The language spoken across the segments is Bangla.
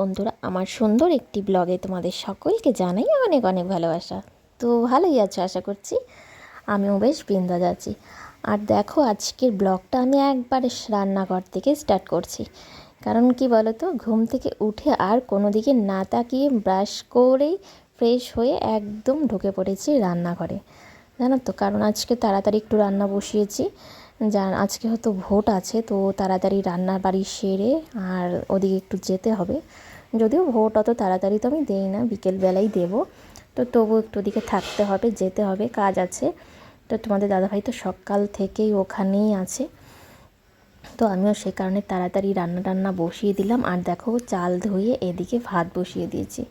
বন্ধুরা, আমার সুন্দর একটি ব্লগে তোমাদের সকলকে জানাই অনেক অনেক ভালোবাসা। তো ভালোই আছো, আশা করছি। আমিও বেশ বিন্দাজ আছি। আর দেখো, আজকের ব্লগটা আমি একবারে রান্নাঘর থেকে স্টার্ট করছি। কারণ কি বলো তো ঘুম থেকে উঠে আর কোনো দিকে না তাকিয়ে ব্রাশ করেই ফ্রেশ হয়ে একদম ঢুকে পড়েছি রান্নাঘরে। জানো তো, কারণ আজকে তাড়াতাড়ি একটু রান্না বসিয়েছি। যা, আজকে হয়তো ভোট আছে, তো তাড়াতাড়ি রান্নার বাড়ি সেরে আর ওদিকে একটু যেতে হবে। যদিও ভোট অত তাড়াতাড়ি তো আমি দেই না, বিকেলবেলাই দেবো। তো তবু একটু ওদিকে থাকতে হবে, যেতে হবে, কাজ আছে। তো তোমাদের দাদাভাই তো সকাল থেকেই ওখানেই আছে। তো আমিও সে কারণে তাড়াতাড়ি রান্না টান্না বসিয়ে দিলাম। আর দেখো চাল ধুয়ে এদিকে ভাত বসিয়ে দিয়েছি।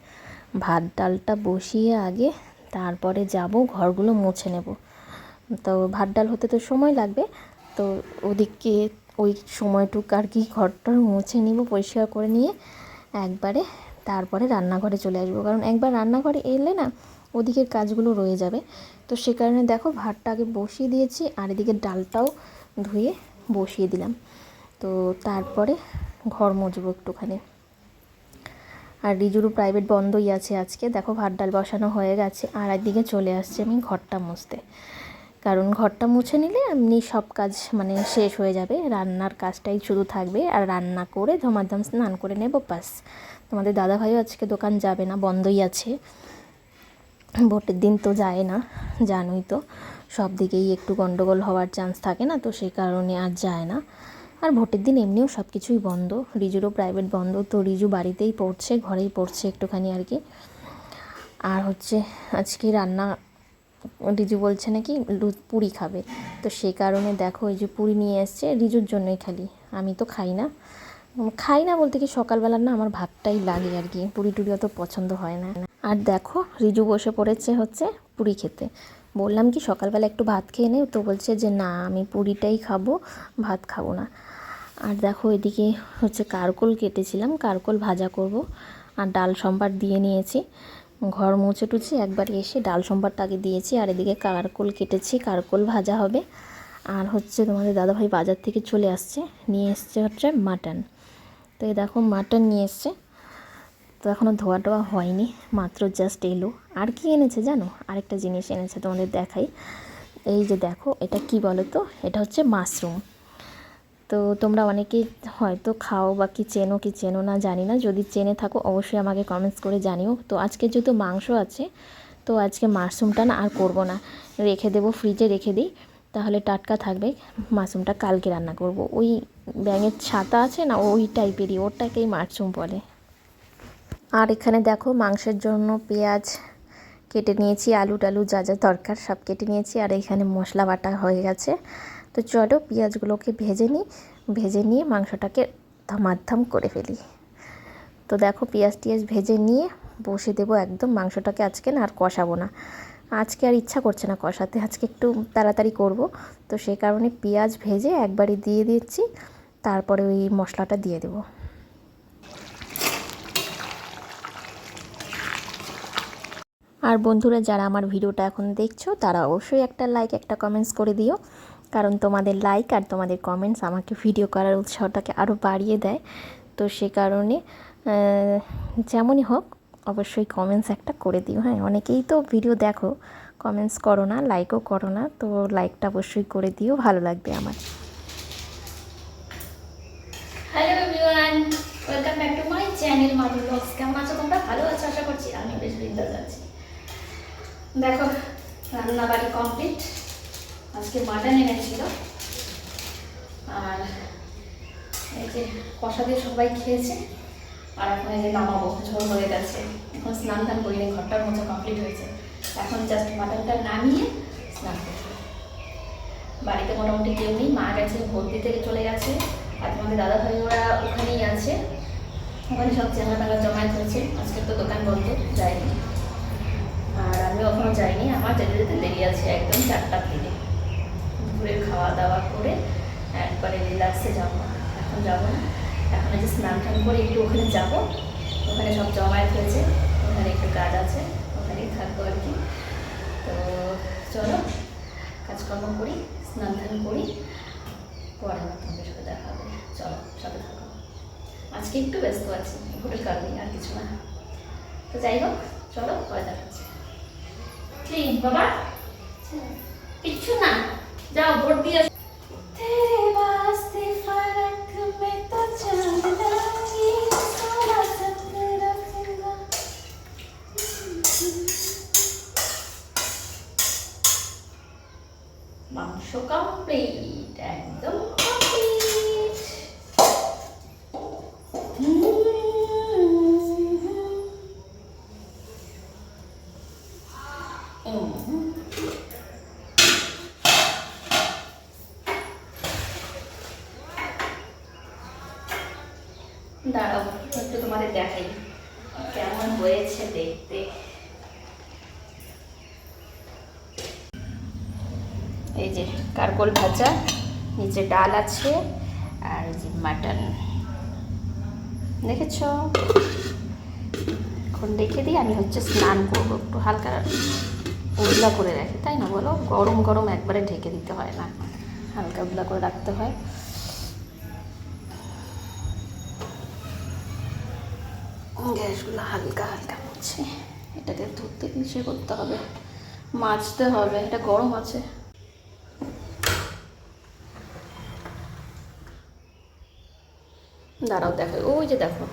ভাত ডালটা বসিয়ে আগে তারপরে যাব, ঘরগুলো মুছে নেব। তো ভাত ডাল হতে তো সময় লাগবে। তো ওদিকে ওই সময়টুকু আর কি ঘরটা মুছে নিব, পরিষ্কার করে নিয়ে। একবারে তারপরে রান্নাঘরে চলে আসব। কারণ একবার রান্নাঘরে এলে না, ওদিকের কাজগুলো রয়ে যাবে। তো সে কারণে দেখো ভাতটা আগে বসিয়ে দিয়েছি, আর এদিকে ডালটাও ধুয়ে বসিয়ে দিলাম। তো তারপরে ঘর মুছবো একটুখানি। আর রিজুরু প্রাইভেট বন্ধই আছে আজকে। দেখো ভাত ডাল বসানো হয়ে গেছে, আর একদিকে চলে আসছে আমি ঘরটা মুছতে। কারণ ঘরটা মুছে নিলে এমনি সব কাজ মানে শেষ হয়ে যাবে। রান্নার কাজটাই শুধু থাকবে আর রান্না করে ধমাধম স্নান করে নেব বাস। তোমাদের দাদাভাইও আজকে দোকান যাবে না, বন্ধই আছে। ভোটের দিন তো যায় না, জানোই তো। সব দিকেই একটু গন্ডগোল হওয়ার চান্স থাকে না, তো সেই কারণে আর যায় না। আর ভোটের দিন এমনিও সব কিছুই বন্ধ। রিজুরও প্রাইভেট বন্ধ, তো রিজু বাড়িতেই পড়ছে, ঘরেই পড়ছে একটুখানি আর কি। আর হচ্ছে আজকে রান্না রিজু বলছে নাকি পুরি খাবে। তো সেই কারণে দেখো এই যে পুরি নিয়ে এসছে, রিজুর জন্যই খালি। আমি তো খাই না। খাই না বলতে কি সকালবেলা না আমার ভাতটাই লাগে আর কি। পুরি টুরি অত পছন্দ হয় না। আর দেখো, রিজু বসে পড়েছে হচ্ছে পুরি খেতে। বললাম কি সকালবেলা একটু ভাত খেয়ে নেই তো বলছে যে না, আমি পুরিটাই খাব, ভাত খাব না। আর দেখো এদিকে হচ্ছে কারকোল কেটেছিলাম, কারকোল ভাজা করব। আর ডাল সম্বার দিয়ে নিয়েছি। ঘর মুছে টুছে একবার এসে ডাল সম্বারটা আগে দিয়েছি, আর এদিকে কারকোল কেটেছি, কারকোল ভাজা হবে। আর হচ্ছে তোমাদের দাদাভাই বাজার থেকে চলে আসছে, নিয়ে এসছে হচ্ছে মাটন। তো এই দেখো মাটন নিয়ে এসছে। তো এখনও ধোয়া টোয়া হয়নি, মাত্র জাস্ট এলো। আর কি এনেছে জানো? আরেকটা জিনিস এনেছে তোমাদের দেখাই। এই যে দেখো, এটা কি বলো তো এটা হচ্ছে মাশরুম। তো তোমরা অনেকেই হয়তো খাও বা কি চেনো কি চেনো না জানি না। যদি চেনে থাকো, অবশ্যই আমাকে কমেন্টস করে জানিও। তো আজকে যেহেতু মাংস আছে, তো আজকে মাশরুমটা না আর করব না। রেখে দেবো ফ্রিজে রেখে দিই। তাহলে টাটকা থাকবে, মাশরুমটা কালকে রান্না করব। ওই ব্যাঙের ছাতা আছে না, ওই টাইপেরই ওটাকেই মাশরুম বলে। আর এখানে দেখো, মাংসের জন্য পেঁয়াজ কেটে নিয়েছি আলু টালু যা যা দরকার সব কেটে নিয়েছি। আর এখানে মশলা বাটা হয়ে গেছে। তো চলো পেঁয়াজগুলোকে ভেজে নিই, ভেজে নিয়ে মাংসটাকে ধমাধম করে ফেলি। তো দেখো পেঁয়াজ টিয়াজ ভেজে নিয়ে বসে দেবো একদম, মাংসটাকে আজকে না আর কষাবো না। আজকে আর ইচ্ছা করছে না কষাতে, আজকে একটু তাড়াতাড়ি করব। তো সেই কারণে পেঁয়াজ ভেজে একবারই দিয়ে দিচ্ছি, তারপরে ওই মশলাটা দিয়ে দেবো। আর বন্ধুরা, যারা আমার ভিডিওটা এখন দেখছ, তারা অবশ্যই একটা লাইক একটা কমেন্টস করে দিও। কারণ তোমাদের লাইক আর তোমাদের কমেন্টস আমাকে ভিডিও করার উৎসাহটাকে আরও বাড়িয়ে দেয়। তো সে কারণে যেমনই হোক, অবশ্যই কমেন্টস একটা করে দিও। হ্যাঁ অনেকেই তো ভিডিও দেখো কমেন্টস করো না লাইকও করো না, তো লাইকটা অবশ্যই করে দিও, ভালো লাগবে আমার। দেখো রান্না বাড়ি কমপ্লিট আজকে মাটন এনেছিল। আর এই যে কষা দিয়ে সবাই খেয়েছে, আর এখন এই যে নামাবো, ঝোল হয়ে গেছে। এখন স্নান টান করিনি, ঘরটার মতো কমপ্লিট হয়েছে। এখন জাস্ট মাটনটা নামিয়ে স্নান করব। বাড়িতে মোটামুটি কেউ নেই, মা গেছে ভর্তি থেকে চলে গেছে, আর তোমাদের দাদা ভাই ওরা ওখানেই আছে। ওখানে সব চেহারা টাকা জমায়েত হয়েছে। আজকে তো দোকান বন্ধ যায়নি আর আমি ওখানে যাইনি, আমার যেতে যেতে দেরি আছে, একদম চারটার দিকে। দুপুরের খাওয়া দাওয়া করে, একবারে রিল্যাক্সে যাব। এখন যাব না। এখন যে স্নান টান করে একটু ওখানে যাব। ওখানে সব জমায়েত হয়েছে। ওখানে একটু কাজ আছে। ওখানেই থাকব আর কি। তো চলো, কাজকর্ম করি, স্নান টান করি। পরে তোমাদের সাথে দেখা হবে। চলো, সাথে থাকো। আজকে একটু ব্যস্ত আছি। ভোটের কারণে আর কিছু না। তো যাই হোক, চলো, পরে দেখা হচ্ছে। কি, বাবা? কিচ্ছু না। যাও ভোট দিয়ে মাংস কমপ্লিট একদম। দাঁড়াও, একটু তোমাদের দেখাই। কেমন হয়েছে দেখতে? এই যে কারকোল ভাজা, নিচে ডাল আছে, আর যে মাটন। দেখেছ? এখন রেখে দিই, আমি হচ্ছে স্নান করব, একটু হালকা উজলা করে রাখি, তাই না বলো? গরম গরম একবারে ঢেকে দিতে হয় না, হালকা উজলা করে রাখতে হয়। গ্যাসগুলো হালকা হালকা হচ্ছে এটাকে ধরতে নিচে করতে হবে। মাজতে হবে, এটা গরম আছে। দাঁড়াও, দেখো, ওই যে দেখো,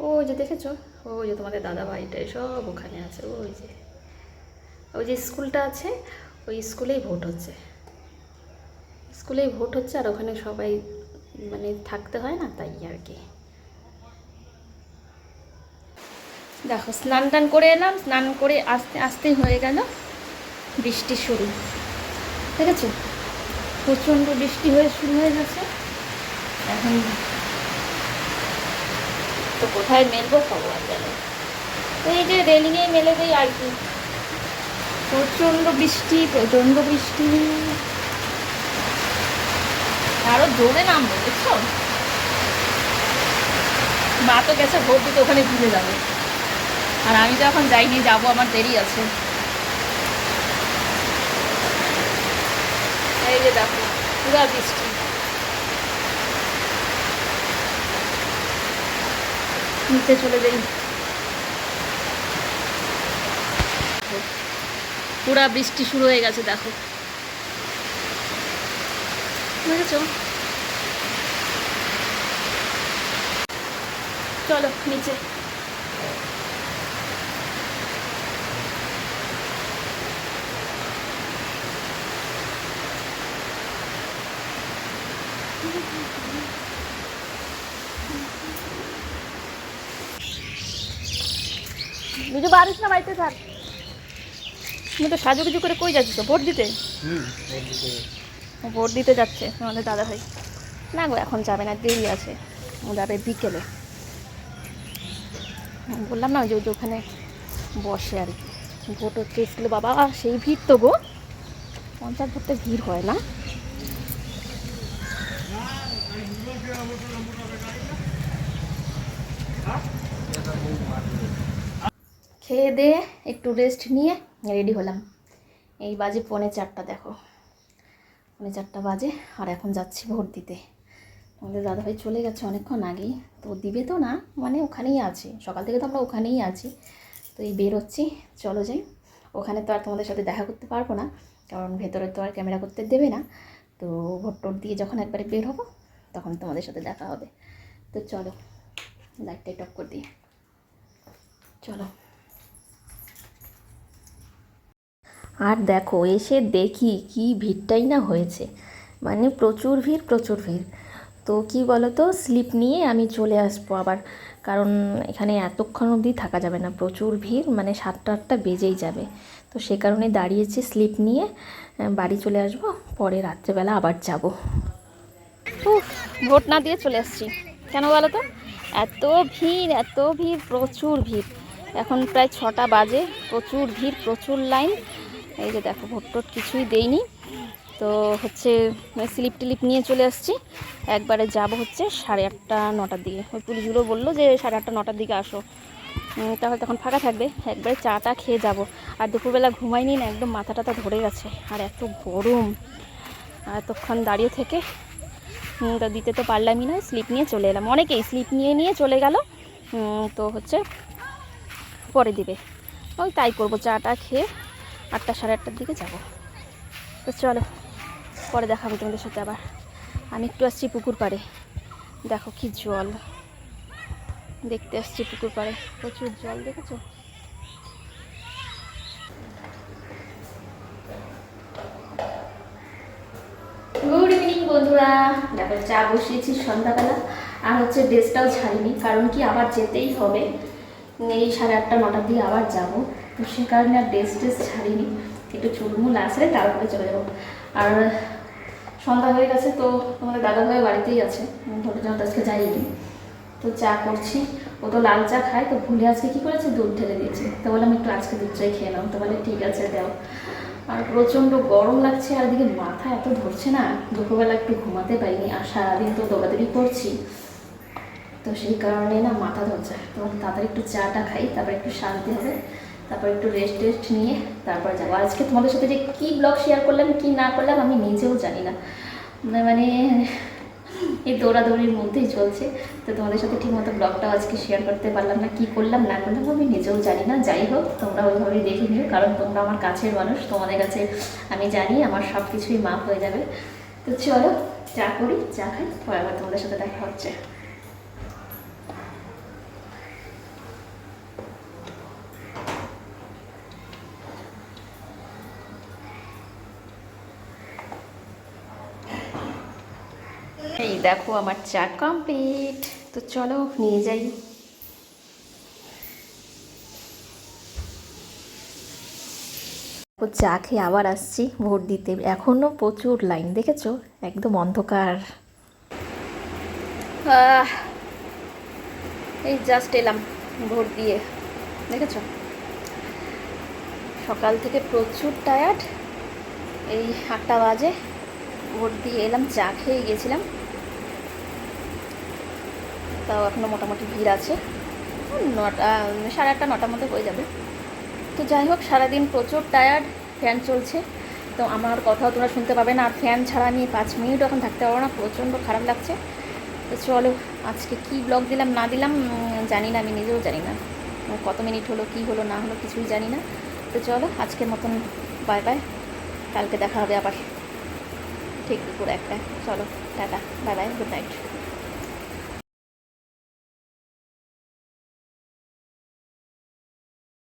ওই যে দেখেছ? ওই যে তোমাদের দাদা ভাইটাই সব ওখানে আছে, ওই যে। ওই যে স্কুলটা আছে, ওই স্কুলেই ভোট হচ্ছে। স্কুলেই ভোট হচ্ছে আর ওখানে সবাই মানে থাকতে হয় না, তাই আর কি। দেখো, স্নান টান করে এলাম, স্নান করে আস্তে আস্তেই হয়ে গেল বৃষ্টি শুরু। ঠিক আছে? প্রচণ্ড বৃষ্টি হয়ে শুরু হয়ে গেছে। এখন তো কোথায় মেলবো জানে এই যে রেলিংয়ে মেলে দেই আর কি। প্রচণ্ড বৃষ্টি প্রচণ্ড বৃষ্টি। আরও জোরে নামবো বুঝছ মা তো গেছে ভোট দিতে ওখানে ঘুরে যাবে। আর আমি তো এখন যাইনি, যাব আমার দেরি আছে। এই যে দেখো, পুরা বৃষ্টি। নিচে চলে যাই। পুরা বৃষ্টি শুরু হয়ে গেছে, দেখো। বুঝেছ? চলো, নিচে। বিজু বারিশ না বাড়িতে থাক। তুমি তো সাজুগুজু করে কই যাচ্ছিস ভোট দিতে? ভোট দিতে যাচ্ছে। আমাদের দাদা ভাই। না গো এখন যাবে না দেরি আছে। ও যাবে বিকেলে। বললাম না ওই যে ওখানে বসে আর কি। ভোট হচ্ছে স্কুলে বাবা সেই ভিড় তো গো। পঞ্চায়েত ভোটে ভিড় হয় না। খেয়ে দিয়ে একটু রেস্ট নিয়ে রেডি হলাম। এই বাজে পৌনে চারটা, দেখো। পৌনে চারটা বাজে, আর এখন যাচ্ছি ভোট দিতে। আমাদের দাদাভাই চলে গেছে অনেকক্ষণ আগেই। তো দিবে তো না মানে ওখানেই আছে। সকাল থেকে তো আমরা ওখানেই আছি। তো এই বেরোচ্ছি, চলো যাই। ওখানে তো আর তোমাদের সাথে দেখা করতে পারব না, কারণ ভেতরে তো আর ক্যামেরা করতে দেবে না। তো ভোট টোট দিয়ে যখন একবারে বের হব, তখন তোমাদের সাথে দেখা হবে। তো চলো লাইটটাই টপ করে দিই। চলো। আর দেখো এসে দেখি কি ভিড়টাই না হয়েছে। মানে প্রচুর ভিড় প্রচুর ভিড়। তো কি বলো তো স্লিপ নিয়ে আমি চলে আসব আবার। কারণ এখানে এতক্ষণ অবধি থাকা যাবে না প্রচুর ভিড় মানে সাতটা আটটা বেজেই যাবে। তো সে কারণে দাঁড়িয়েছি স্লিপ নিয়ে বাড়ি চলে আসব পরে রাত্রেবেলা আবার যাব। উফ, ভোট না দিয়ে চলে আসছি। কেন বলো তো? এত ভিড় এত ভিড় প্রচুর ভিড়। এখন প্রায় ছটা বাজে প্রচুর ভিড় প্রচুর লাইন। এই যে দেখো ভোট টোট কিছুই দেইনি। তো হচ্ছে স্লিপ টিলিপ নিয়ে চলে আসছি। একবারে যাব হচ্ছে সাড়ে আটটা, নটার দিকে। ওই পুলিশগুলো বলল যে সাড়ে আটটা, নটার দিকে আসো। তাহলে তখন ফাঁকা থাকবে। একবারে চাটা খেয়ে যাব। আর দুপুরবেলা ঘুমাইনি না, একদম মাথা টাথা ধরে গেছে। আর এত গরম। আর এতক্ষণ দাঁড়িয়ে থেকে তো দিতে তো পারলামই না, স্লিপ নিয়ে চলে এলাম। অনেকেই স্লিপ নিয়ে নিয়ে চলে গেল। তো হচ্ছে, পরে দিবে। ওই তাই করব, চাটা খেয়ে আটটা সাড়ে আটটার দিকে যাব। তো চলো, পরে দেখাবো তোমাদের সাথে আবার। আমি একটু আসছি পুকুর পাড়ে। দেখো কি জল। দেখতে আসছি পুকুর পাড়ে। প্রচুর জল, দেখেছ? গুড ইভিনিং বন্ধুরা। দেখো, চা বসিয়েছি সন্ধ্যাবেলা। আর হচ্ছে ড্রেসটাও ছাড়িনি, কারণ কি আবার যেতেই হবে। এই সাড়ে আটটা, নটার দিকে আবার যাব। তো সে কারণে আর ড্রেস ট্রেস ছাড়িনি, একটু চুলমুল আসলে তারপরে চলে যাব। আর সন্ধ্যা হয়ে গেছে, তো তোমাদের দাদা ভাই বাড়িতেই আছে ভোটের জন্য আজকে যাইনি। তো চা করছি, ও তো লাল চা খায়, তো ভুলে আজকে কী করেছে? দুধ ঢেলে দিয়েছে। তো বললাম একটু আজকে দুধ চাই খেয়ে নাও। তো বলে, ঠিক আছে, দাও। আর প্রচণ্ড গরম লাগছে, আর এদিকে মাথা এত ধরছে না, দুপুরবেলা একটু ঘুমাতে পারিনি, আর সারাদিন তো দৌড়াদৌড়ি করছি। তো সেই কারণে না মাথা ধরছে। তো তাড়াতাড়ি একটু চাটা খাই, তারপর একটু শান্তি হবে। তারপর একটু রেস্ট টেস্ট নিয়ে তারপর যাব। আজকে তোমাদের সাথে যে কী ব্লগ শেয়ার করলাম, কি না করলাম, আমি নিজেও জানি না। মানে এই দৌড়াদৌড়ির মধ্যেই চলছে। তো তোমাদের সাথে ঠিকমতো ব্লগটাও আজকে শেয়ার করতে পারলাম না, কি করলাম, না করলাম, আমি নিজেও জানি না। যাই হোক, তোমরা ওইভাবেই দেখে নিও, কারণ তোমরা আমার কাছের মানুষ, তোমাদের কাছে আমি জানি, আমার সব কিছুই মাপ হয়ে যাবে। তো চলো চা করি চা খাই পরে আবার তোমাদের সাথে দেখা হচ্ছে। দেখো আমার চা কমপ্লিট তো চলো, নিয়ে যাই। চা খেয়ে আবার আসছি, ভোট দিতে। এখনও প্রচুর লাইন দেখেছ? একদম অন্ধকার। এই জাস্ট এলাম ভোট দিয়ে, দেখেছ? সকাল থেকে প্রচুর টায়ার্ড এই আটটা বাজে, ভোট দিয়ে এলাম, চা খেয়ে গেছিলাম। তাও এখনও মোটামুটি ভিড় আছে। নটা, সাড়ে আটটা, নটার মধ্যে হয়ে যাবে। তো যাই হোক, সারাদিন প্রচুর টায়ার্ড ফ্যান চলছে। তো আমার কথাও তোমরা শুনতে পাবে না। আর ফ্যান ছাড়া আমি পাঁচ মিনিট এখন থাকতে পারব না। প্রচণ্ড খারাপ লাগছে। তো চলো, আজকে কি ব্লগ দিলাম, না দিলাম জানি না, আমি নিজেও জানি না। কত মিনিট হলো, কি হলো, না হলো, কিছুই জানি না। তো চলো, আজকের মতন বাই বাই কালকে দেখা হবে আবার। ঠিক দুপুর একটা চলো, tata. Bye bye good night